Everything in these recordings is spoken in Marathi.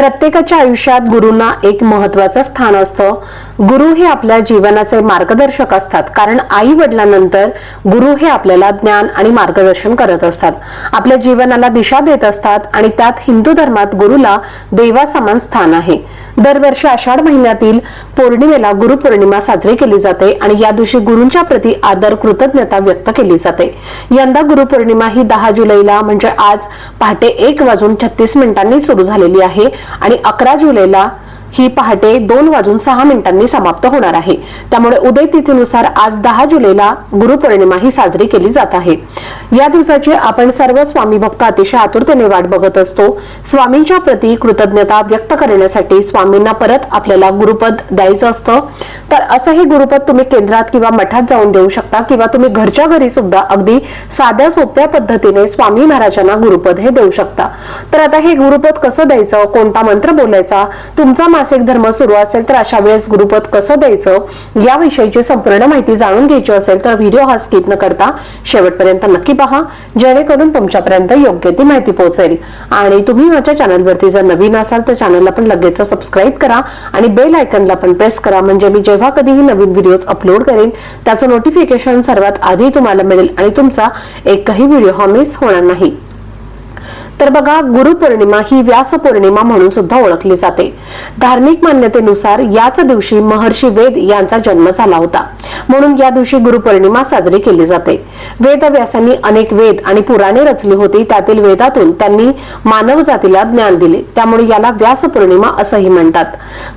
प्रत्येकाच्या आयुष्यात गुरुंना एक महत्वाचं स्थान असतं. गुरु हे आपल्या जीवनाचे मार्गदर्शक असतात. कारण आई वडिलांनंतर गुरु हे आपल्याला ज्ञान आणि मार्गदर्शन करत असतात. आपल्या जीवनाला दिशा देत असतात आणि त्यात हिंदू धर्मात गुरुला देवासमान स्थान आहे. दरवर्षी आषाढ महिन्यातील पौर्णिमेला गुरुपौर्णिमा साजरी केली जाते आणि या दिवशी गुरूंच्या प्रती आदर कृतज्ञता व्यक्त केली जाते. यंदा गुरुपौर्णिमा ही दहा जुलैला म्हणजे आज पहाटे एक वाजून छत्तीस मिनिटांनी सुरू झालेली आहे. आणि अकरा जुलैला ही पहाटे दोन वाजून सहा मिनिटांनी समाप्त होणार आहे. त्यामुळे उदय तिथीनुसार आज दहा जुलैला गुरुपौर्णिमा ही साजरी केली जात आहे. या दिवसाची आपण सर्व स्वामी भक्त अतिशय आतुरतेने वाट बघत असतो. स्वामींच्या प्रती कृतज्ञता व्यक्त करण्यासाठी स्वामींना परत आपल्याला गुरुपद द्यायचं असतं. तर असं हे गुरुपद तुम्ही केंद्रात किंवा मठात जाऊन देऊ शकता किंवा तुम्ही घरच्या घरी सुद्धा अगदी साध्या सोप्या पद्धतीने स्वामी महाराजांना गुरुपद हे देऊ शकता. तर आता हे गुरुपद कसं द्यायचं? कोणता मंत्र बोलायचा? तुमचा मासिक धर्म सुरू असेल तर अशा वेळेस गुरुपद कसं द्यायचं याविषयीची संपूर्ण माहिती जाणून घ्यायची असेल तर व्हिडिओ हा स्किप न करता शेवटपर्यंत नक्की पहा जेणेकरून तुमच्यापर्यंत योग्य ती माहिती पोहोचेल. आणि तुम्ही माझ्या चॅनलवरती जर नवीन असाल तर चॅनलला पण लगेच सबस्क्राईब करा आणि बेल आयकनला पण प्रेस करा म्हणजे मी जेव्हा कधीही नवीन व्हिडिओज अपलोड करेन त्याचं नोटिफिकेशन सर्वात आधी तुम्हाला मिळेल आणि तुमचा एकही व्हिडिओ हा मिस होणार नाही. तर बघा गुरुपौर्णिमा ही व्यासपौर्णिमा म्हणून सुद्धा ओळखली जाते. धार्मिक मान्यतेनुसार याच दिवशी महर्षी वेद यांचा जन्म झाला होता. म्हणून या दिवशी गुरुपौर्णिमा साजरी केली जाते. वेदव्यासांनी अनेक वेद आणि पुराणे रचली होती. त्यातील वेदातून त्यांनी मानव जातीला ज्ञान दिले. त्यामुळे याला व्यास पौर्णिमा असंही म्हणतात.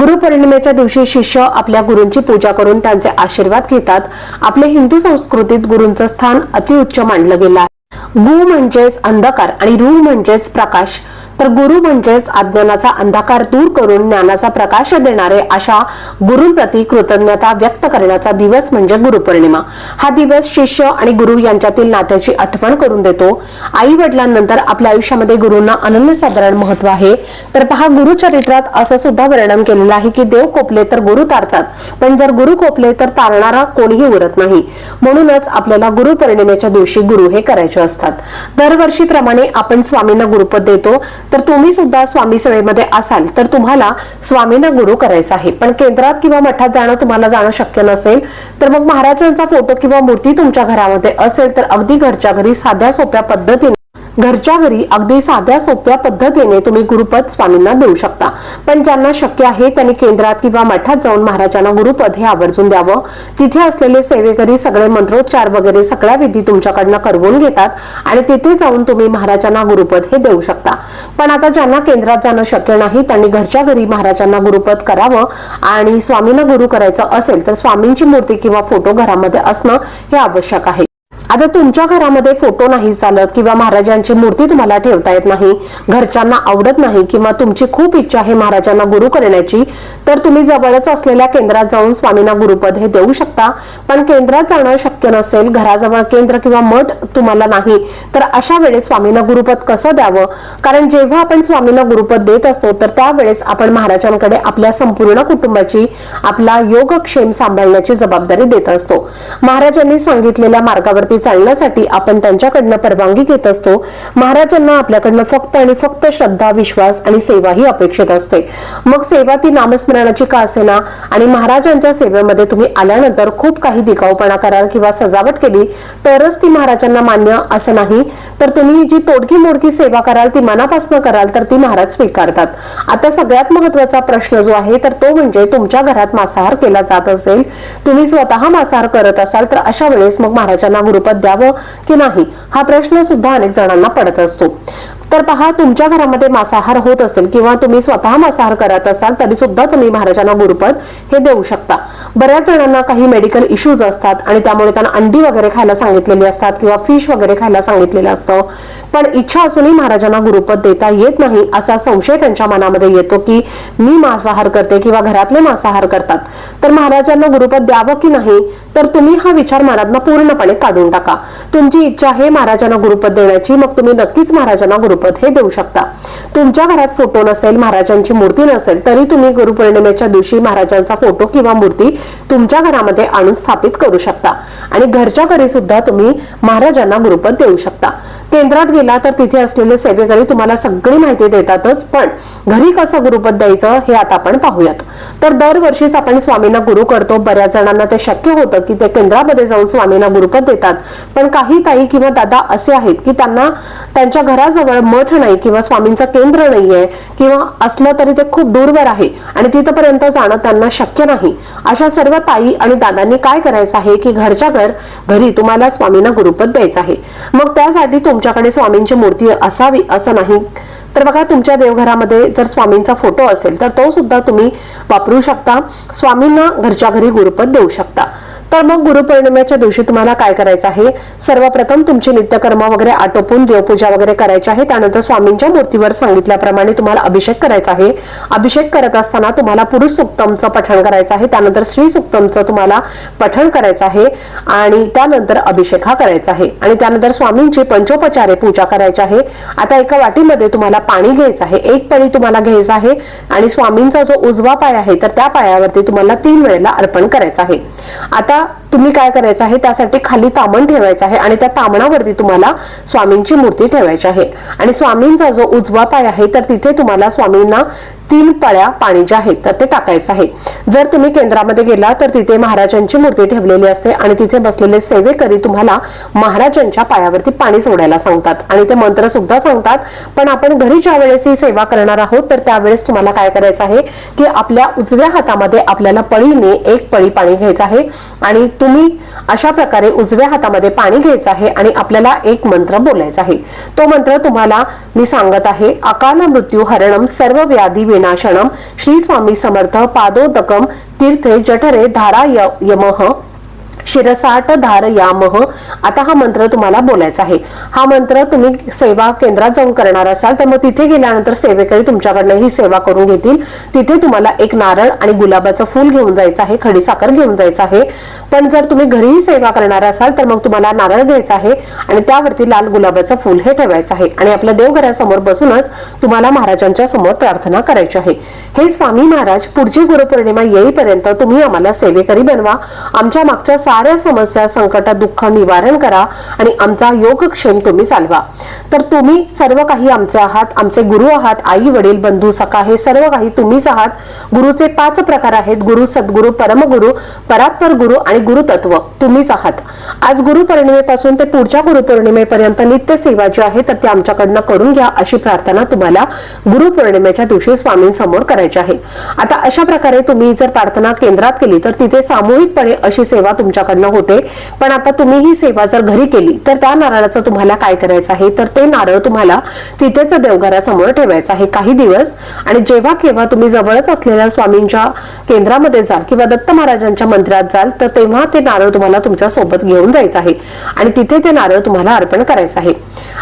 गुरुपौर्णिमेच्या दिवशी शिष्य आपल्या गुरूंची पूजा करून त्यांचे आशीर्वाद घेतात. आपल्या हिंदू संस्कृतीत गुरूंचं स्थान अतिउच्च मानलं गेलं आहे. गु म्हणजेच अंधकार आणि रू म्हणजेच प्रकाश. तर गुरु म्हणजेच अज्ञानाचा अंधकार दूर करून ज्ञानाचा प्रकाश देणारे अशा गुरुंप्रती कृतज्ञता व्यक्त करण्याचा दिवस म्हणजे गुरुपौर्णिमा. हा दिवस शिष्य आणि गुरु यांच्यातील नात्याची आठवण करून देतो. आई वडिलांनंतर आपल्या आयुष्यामध्ये गुरुंना अनन्यसाधारण महत्त्व आहे. तर पहा गुरुचरित्रात असं सुद्धा वर्णन केलेलं आहे की देव कोपले तर गुरु तारतात. पण जर गुरु कोपले तर तारणारा कोणीही उरत नाही. म्हणूनच आपल्याला गुरुपौर्णिमेच्या दिवशी गुरु हे करायचे असतात. दरवर्षीप्रमाणे आपण स्वामींना गुरुपद देतो. तर तुम्ही सुद्धा स्वामी सेवेमध्ये असाल तर तुम्हाला स्वामींना गुरु करायचा आहे. पण केंद्रात किंवा मठात जाणं तुम्हाला जाणं शक्य नसेल तर मग महाराजांचा फोटो किंवा मूर्ती तुमच्या घरामध्ये असेल तर अगदी घरच्या घरी साध्या सोप्या पद्धतीने घरच्या घरी अगदी साध्या सोप्या पद्धतीने तुम्ही गुरुपद स्वामींना देऊ शकता. पण ज्यांना शक्य आहे त्यांनी केंद्रात किंवा मठात जाऊन महाराजांना गुरुपद हे आवर्जून द्यावं. तिथे असलेले सेवेकरी सगळे मंत्रोच्चार वगैरे सगळ्या विधी तुमच्याकडनं करवून घेतात आणि तिथे जाऊन तुम्ही महाराजांना गुरुपद हे देऊ शकता. पण आता ज्यांना केंद्रात जाणं शक्य नाही त्यांनी घरच्या घरी महाराजांना गुरुपद करावं आणि स्वामींना गुरु करायचं असेल तर स्वामींची मूर्ती किंवा फोटो घरामध्ये असणं हे आवश्यक आहे. आता तुमच्या घरामध्ये फोटो नाही चालत किंवा महाराजांची मूर्ती तुम्हाला ठेवता येत नाही घरच्यांना आवडत नाही किंवा तुमची खूप इच्छा आहे महाराजांना गुरु करण्याची तर तुम्ही जवळच असलेल्या केंद्रात जाऊन स्वामींना गुरुपद हे देऊ शकता. पण केंद्रात जाणं शक्य नसेल घराजवळ केंद्र किंवा मठ तुम्हाला नाही तर अशा वेळेस स्वामींना गुरुपद कसं द्यावं? कारण जेव्हा आपण स्वामींना गुरुपद देत असतो तर त्यावेळेस आपण महाराजांकडे आपल्या संपूर्ण कुटुंबाची आपला योगक्षेम सांभाळण्याची जबाबदारी देत असतो. महाराजांनी सांगितलेल्या मार्गावरती चालण्यासाठी आपण त्यांच्याकडनं परवानगी घेत असतो महाराजांना आपल्याकडनं फक्त आणि फक्त श्रद्धा विश्वास आणि सेवा ही अपेक्षित असते. मग सेवा ती नामस्मरणाची का असेना आणि महाराजांच्या सेवेमध्ये तुम्ही आल्यानंतर खूप काही दिखाऊपणा कराल किंवा सजावट केली तरच ती महाराजांना मान्य असं नाही. तर तुम्ही जी तोडकी मोडकी सेवा कराल ती मनापासून कराल तर ती महाराज स्वीकारतात. आता सगळ्यात महत्त्वाचा प्रश्न जो आहे तर तो म्हणजे तुमच्या घरात मांसाहार केला जात असेल तुम्ही स्वतः मांसाहार करत असाल तर अशा वेळेस मग महाराजांना स्वरूपात द्यावं की नाही हा प्रश्न सुद्धा अनेक जणांना पडत असतो. तर पहा तुमच्या घरामध्ये मांसाहार होत असेल किंवा तुम्ही स्वतः मांसाहार करत असाल तरी सुद्धा तुम्ही महाराजांना गुरुपद हे देऊ शकता. बऱ्याच जणांना काही मेडिकल इश्यूज असतात आणि त्यामुळे त्यांना अंडी वगैरे खायला सांगितलेली असतात किंवा फिश वगैरे खायला सांगितलेलं असतं. पण इच्छा असूनही महाराजांना गुरुपद देता येत नाही असा संशय त्यांच्या मनामध्ये येतो की मी मांसाहार करते किंवा घरातले मांसाहार करतात. तर महाराजांना गुरुपद द्यावं की नाही? तर तुम्ही हा विचार महाराजांना पूर्णपणे काढून टाका. तुमची इच्छा आहे महाराजांना गुरुपद देण्याची मग तुम्ही नक्कीच महाराजांना गुरुपद हे देऊ शकता. तुमच्या घरात फोटो नसेल महाराजांची मूर्ती नसेल तरी तुम्ही गुरुपौर्णिमेच्या दिवशी महाराजांचा फोटो किंवा मूर्ती तुमच्या घरामध्ये आणून स्थापित करू शकता. आणि घरच्या घरी सुद्धा तुम्ही महाराजांना गुरुपद देऊ शकता. केंद्रात गेला तर तिथे असलेले सेवेकरी तुम्हाला सगळी माहिती देतातच पण घरी कसं गुरुपद द्यायचं हे आता आपण पाहूयात. तर दरवर्षीच आपण स्वामींना गुरु करतो. बऱ्याच जणांना ते शक्य होतं की ते केंद्रामध्ये जाऊन स्वामींना गुरुपद देतात. पण काही ताई किंवा दादा असे आहेत की त्यांना त्यांच्या घराजवळ मठ नाही किंवा स्वामींचं केंद्र नाहीये किंवा असलं तरी ते खूप दूरवर आहे आणि तिथपर्यंत जाणं त्यांना शक्य नाही. अशा सर्व ताई आणि दादांनी काय करायचं आहे की घरच्या घर घरी तुम्हाला स्वामींना गुरुपद द्यायचं आहे. मग त्यासाठी तुमच्याकडे स्वामींची मूर्ती असावी असं नाही. तर बघा तुमच्या देवघरामध्ये जर स्वामींचा फोटो असेल तर तो सुद्धा तुम्ही वापरू शकता. स्वामींना घरच्या घरी गुरुपद देऊ शकता. तर मग गुरुपौर्णिमेच्या दिवशी तुम्हाला काय करायचं आहे? सर्वप्रथम तुमची नित्यकर्म वगैरे आटोपून देवपूजा वगैरे करायची आहे. त्यानंतर स्वामींच्या मूर्तीवर सांगितल्याप्रमाणे तुम्हाला अभिषेक करायचा आहे. अभिषेक करत असताना तुम्हाला पुरुष सुक्तमचं पठण करायचं आहे. त्यानंतर श्री सुक्तमचं तुम्हाला पठण करायचं आहे. आणि त्यानंतर अभिषेक हा करायचा आहे. आणि त्यानंतर स्वामींची पंचोपचारे पूजा करायची आहे. आता एका वाटीमध्ये तुम्हाला पाणी घ्यायचं आहे. एक पाणी तुम्हाला घ्यायचं आहे. आणि स्वामींचा जो उजवा पाय आहे तर त्या पायावरती तुम्हाला तीन वेळेला अर्पण करायचं आहे. आता तुम्ही काय करायचं आहे? त्यासाठी खाली तामण ठेवायचं आहे आणि त्या तामणावरती तुम्हाला स्वामींची मूर्ती ठेवायची आहे. आणि स्वामींचा जो उजवा पाय आहे तर तिथे तुम्हाला स्वामींना तीन पळ्या पाणी जे आहेत तर ते टाकायचं आहे. जर तुम्ही केंद्रामध्ये गेला तर तिथे महाराजांची मूर्ती ठेवलेली असते आणि तिथे बसलेले सेवेकरी तुम्हाला महाराजांच्या पायावरती पाणी सोडायला सांगतात. आणि ते मंत्र सुद्धा सांगतात. पण आपण घरी ज्या वेळेस ही सेवा करणार आहोत तर त्यावेळेस तुम्हाला काय करायचं आहे की आपल्या उजव्या हातामध्ये आपल्याला पळीने एक पळी पाणी घ्यायचं आहे आणि तुम्ही अशा प्रकारे उजव्या हातामध्ये पाणी घ्यायचं आहे आणि आपल्याला एक मंत्र बोलायचा आहे. तो मंत्र तुम्हाला मी सांगत आहे अकाल मृत्यू हरणम सर्व व्याधी विनाशनम। श्री स्वामी समर्थ पादोदकम तीर्थे जठरे धारा यमह शिरसाट धार यामह. आता हा मंत्र तुम्हाला बोलायचा आहे. हा मंत्र तुम्ही सेवा केंद्रात जाऊन करणार असाल तर मग तिथे गेल्यानंतर सेवेकरी तुमच्याकडनं ही सेवा करून घेतील. तिथे तुम्हाला एक नारळ आणि गुलाबाचं फूल घेऊन जायचं आहे खडी साखर घेऊन जायचं आहे. पण जर तुम्ही घरीही सेवा करणार असाल तर मग तुम्हाला नारळ घ्यायचा आहे आणि त्यावरती लाल गुलाबाचं फूल हे ठेवायचं आहे. आणि आपल्या देवघरासमोर बसूनच तुम्हाला महाराजांच्या समोर प्रार्थना करायची आहे. हे स्वामी महाराज पुढची गुरुपौर्णिमा येईपर्यंत तुम्ही आम्हाला सेवेकरी बनवा. आमच्या मागच्या साऱ्या समस्या संकट दुःख निवारण करा आणि आमचा योगक्षेम तुम्ही चालवा. तर तुम्ही सर्व काही आमचे आहात आमचे गुरु आहात आई वडील बंधू सखा हे सर्व काही तुम्हीच आहात. गुरुचे पाच प्रकार आहेत गुरु सद्गुरु परमगुरु परात्पर गुरु आणि गुरुतत्व. तुम्हीच आहात. आज गुरुपौर्णिमेपासून ते पुढच्या गुरुपौर्णिमेपर्यंत नित्य सेवा जी आहे तर ती आमच्याकडनं करून घ्या अशी प्रार्थना तुम्हाला गुरुपौर्णिमेच्या दिवशी स्वामींसमोर करायची आहे. आता अशा प्रकारे तुम्ही जर प्रार्थना केंद्रात केली तर तिथे सामूहिकपणे अशी सेवा तुमच्या तुमच्याकडनं होते. पण आता तुम्ही ही सेवा जर घरी केली तर त्या नारळाचं तुम्हाला काय करायचं आहे? तर ते नारळ तुम्हाला तिथेच देवघरासमोर ठेवायचं आहे काही दिवस. आणि जेव्हा केव्हा तुम्ही जवळच असलेल्या स्वामींच्या केंद्रामध्ये जाल किंवा दत्त महाराजांच्या मंदिरात जाल तर तेव्हा ते नारळ तुम्हाला तुमच्यासोबत घेऊन जायचं आहे. आणि तिथे ते नारळ तुम्हाला अर्पण करायचं आहे.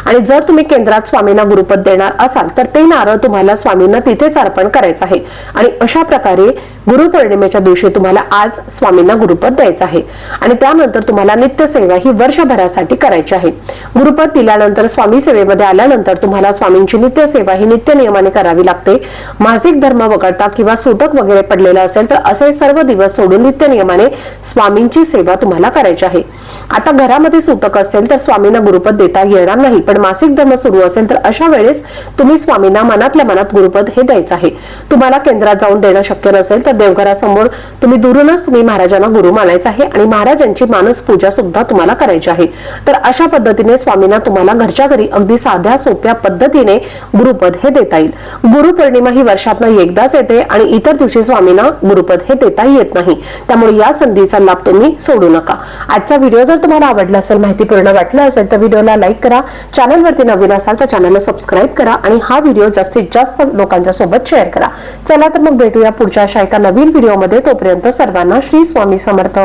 आणि जर तुम्ही केंद्रात स्वामींना गुरुपद देणार असाल तर ते नारळ तुम्हाला स्वामींना तिथेच अर्पण करायचं आहे. आणि अशा प्रकारे गुरुपौर्णिमेच्या दिवशी तुम्हाला आज स्वामींना गुरुपद द्यायचं आहे. आणि त्यानंतर तुम्हाला नित्य सेवा ही वर्षभरासाठी करायची आहे. गुरुपद दिल्यानंतर स्वामी सेवेमध्ये आल्यानंतर तुम्हाला स्वामींची नित्य सेवा ही नित्य नियमाने करावी लागते. मासिक धर्म वगळता किंवा सुतक वगैरे पडलेला असेल तर असे सर्व दिवस सोडून नित्य नियमाने स्वामींची सेवा तुम्हाला करायची आहे. आता घरामध्ये सुतक असेल तर स्वामींना गुरुपद देता येणार नाही पण मासिक धर्म सुरू असेल तर अशा वेळेस तुम्ही स्वामींना मनातल्या मनात गुरुपद हे द्यायचं आहे. तुम्हाला केंद्रात जाऊन देणं शक्य नसेल तर देवघरासमोर तुम्ही दुरूनच तुम्ही महाराजांना गुरु मानायचं आहे आणि महाराजांची मानस पूजा सुद्धा तुम्हाला करायची आहे. तर अशा पद्धतीने स्वामींना तुम्हाला घरच्या घरी अगदी साध्या सोप्या पद्धतीने गुरुपद हे देता येईल. गुरुपौर्णिमा ही वर्षातनं एकदाच येते आणि इतर दिवशी स्वामींना गुरुपद हे देता येत नाही. त्यामुळे या संधीचा लाभ तुम्ही सोडू नका. आजचा व्हिडिओ जर तुम्हाला आवडला असेल माहितीपूर्ण वाटला असेल तर व्हिडिओला लाईक करा. चॅनलवरती नवीन असाल तर चॅनलला सबस्क्राईब करा आणि हा व्हिडिओ जास्तीत जास्त लोकांच्या सोबत शेअर करा. चला तर मग भेटूया पुढच्या अशा एका नवीन व्हिडिओमध्ये तोपर्यंत सर्वांना श्री स्वामी समर्थ.